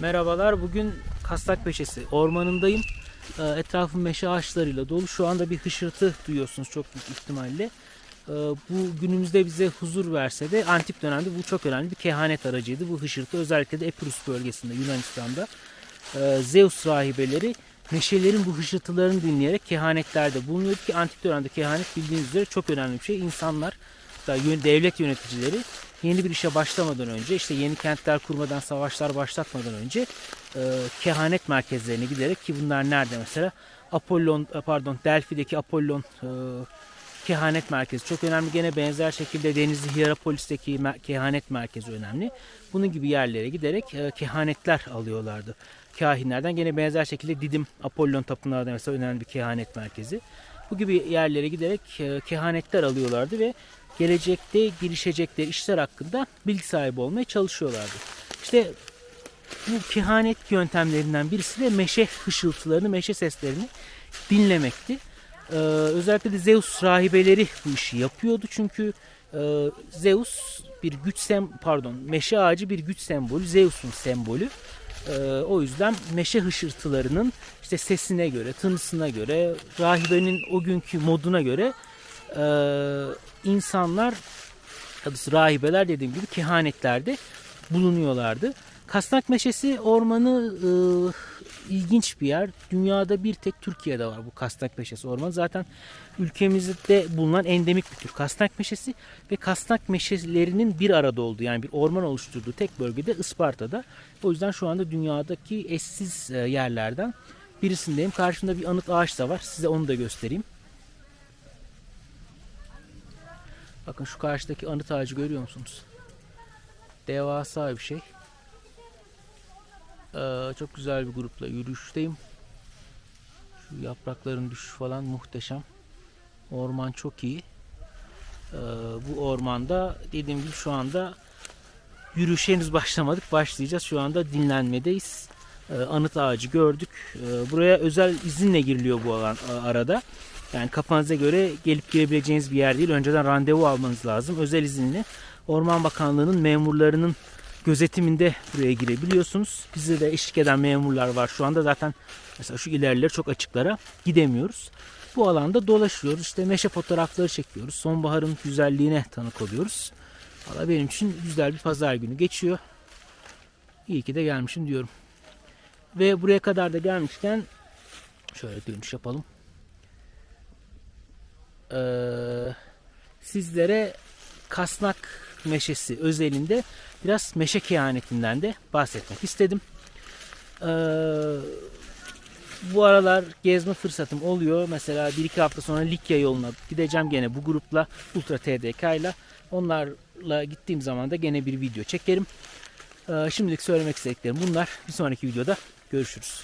Merhabalar. Bugün Kastakpeşesi ormanındayım. Ee, Etrafım meşe ağaçlarıyla dolu. Şu anda bir hışırtı duyuyorsunuz çok büyük ihtimalle. Ee, Bu günümüzde bize huzur verse de antik dönemde bu çok önemli bir kehanet aracıydı. Bu hışırtı özellikle de Epirus bölgesinde Yunanistan'da e, Zeus rahibeleri meşelerin bu hışırtılarını dinleyerek kehanetlerde bulunuyordu ki antik dönemde kehanet bildiğiniz üzere çok önemli bir şey. İnsanlar yön- devlet yöneticileri yeni bir işe başlamadan önce işte yeni kentler kurmadan savaşlar başlatmadan önce e, kehanet merkezlerine giderek ki bunlar nerede mesela Apollon e, pardon Delphi'deki Apollon e, kehanet merkezi çok önemli. Gene benzer şekilde Denizli Hierapolis'teki kehanet merkezi önemli. Bunun gibi yerlere giderek e, kehanetler alıyorlardı. Kahinlerden gene benzer şekilde Didim Apollon tapınağı da mesela önemli bir kehanet merkezi. Bu gibi yerlere giderek e, kehanetler alıyorlardı ve gelecekte girişecekleri işler hakkında bilgi sahibi olmaya çalışıyorlardı. İşte bu kehanet yöntemlerinden birisi de meşe hışıltılarını, meşe seslerini dinlemekti. Ee, özellikle de Zeus rahibeleri bu işi yapıyordu çünkü e, Zeus bir güç sem pardon meşe ağacı bir güç sembolü, Zeus'un sembolü. Ee, o yüzden meşe hışırtılarının işte sesine göre, tınısına göre, rahibenin o günkü moduna göre e, insanlar, tabii rahibeler dediğim gibi kehanetlerde bulunuyorlardı. Kasnak Meşesi ormanı e, ilginç bir yer. Dünyada bir tek Türkiye'de var bu Kasnak Meşesi ormanı. Zaten ülkemizde bulunan endemik bir tür Kasnak Meşesi ve Kasnak Meşelerinin bir arada olduğu yani bir orman oluşturduğu tek bölgede Isparta'da. O yüzden şu anda dünyadaki eşsiz e, yerlerden birisindeyim. Karşımda bir anıt ağaç da var. Size onu da göstereyim. Bakın şu karşıdaki anıt ağacı görüyor musunuz? Devasa bir şey. Ee, çok güzel bir grupla yürüyüşteyim. Şu yaprakların düşüşü falan muhteşem. Orman çok iyi. Ee, bu ormanda dediğim gibi şu anda yürüyüşe henüz başlamadık. Başlayacağız. Şu anda dinlenmedeyiz. Ee, anıt ağacı gördük. Ee, buraya özel izinle giriliyor bu alan arada. Yani kafanıza göre gelip girebileceğiniz bir yer değil. Önceden randevu almanız lazım. Özel izinle Orman Bakanlığı'nın memurlarının gözetiminde buraya girebiliyorsunuz. Bize de eşlik eden memurlar var şu anda. Zaten mesela şu ilerileri çok açıklara gidemiyoruz. Bu alanda dolaşıyoruz. İşte meşe fotoğrafları çekiyoruz. Sonbaharın güzelliğine tanık oluyoruz. Valla benim için güzel bir pazar günü geçiyor. İyi ki de gelmişim diyorum. Ve buraya kadar da gelmişken şöyle dönüş yapalım. Ee, sizlere kasnak meşesi özelinde biraz meşe kehanetinden de bahsetmek istedim. Ee, bu aralar gezme fırsatım oluyor. Mesela bir iki hafta sonra Likya yoluna gideceğim gene bu grupla Ultra TDK ile. Onlarla gittiğim zaman da gene bir video çekerim. Ee, şimdilik söylemek istediklerim bunlar. Bir sonraki videoda görüşürüz.